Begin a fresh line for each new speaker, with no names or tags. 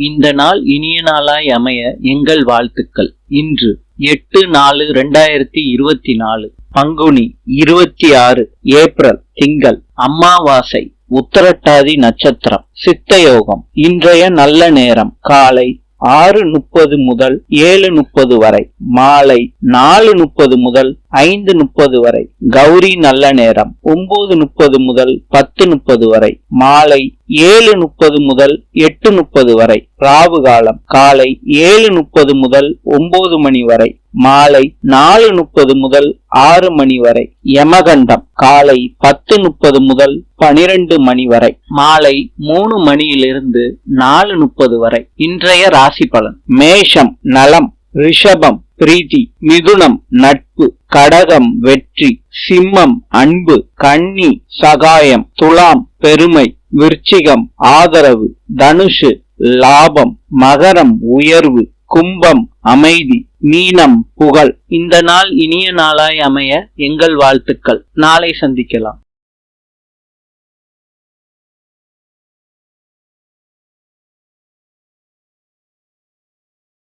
இந்த நாள் இனிய நாளாய் அமைய எங்கள் வாழ்த்துக்கள். இன்று எட்டு நாலு ரெண்டாயிரத்தி இருபத்தி நாலு. பங்குனி இருபத்தி ஆறு ஏப்ரல் திங்கள் அமாவாசை உத்தரட்டாதி நட்சத்திரம் சித்தயோகம். இன்றைய நல்ல நேரம் காலை ஆறு முப்பது முதல் ஏழு முப்பது வரை. மாலை நாலு முப்பது முதல் ஐந்து முப்பது வரை. கௌரி நல்ல நேரம். ஒன்பது முப்பது முதல் பத்து முப்பது வரை. மாலை ஏழு முப்பது முதல் எட்டு முப்பது வரை. ராவு காலம். காலை ஏழு முப்பது முதல் ஒன்பது மணி வரை. மாலை நாலு முப்பது முதல் ஆறு மணி வரை. யமகண்டம். காலை பத்து முப்பது முதல் பனிரெண்டு மணி வரை. மாலை மூணு மணியிலிருந்து நாலு முப்பது வரை. இன்றைய ராசி பலன். மேஷம். நலம். ரிஷபம். பிரீதி மிதுனம் நட்பு கடகம் வெற்றி சிம்மம் அன்பு கன்னி சகாயம் துலாம் பெருமை விருச்சிகம் ஆதரவு தனுஷு லாபம் மகரம் உயர்வு கும்பம் அமைதி மீனம் புகழ். இந்த நாள் இனிய நாளாய் அமைய எங்கள் வாழ்த்துக்கள். நாளை சந்திக்கலாம்.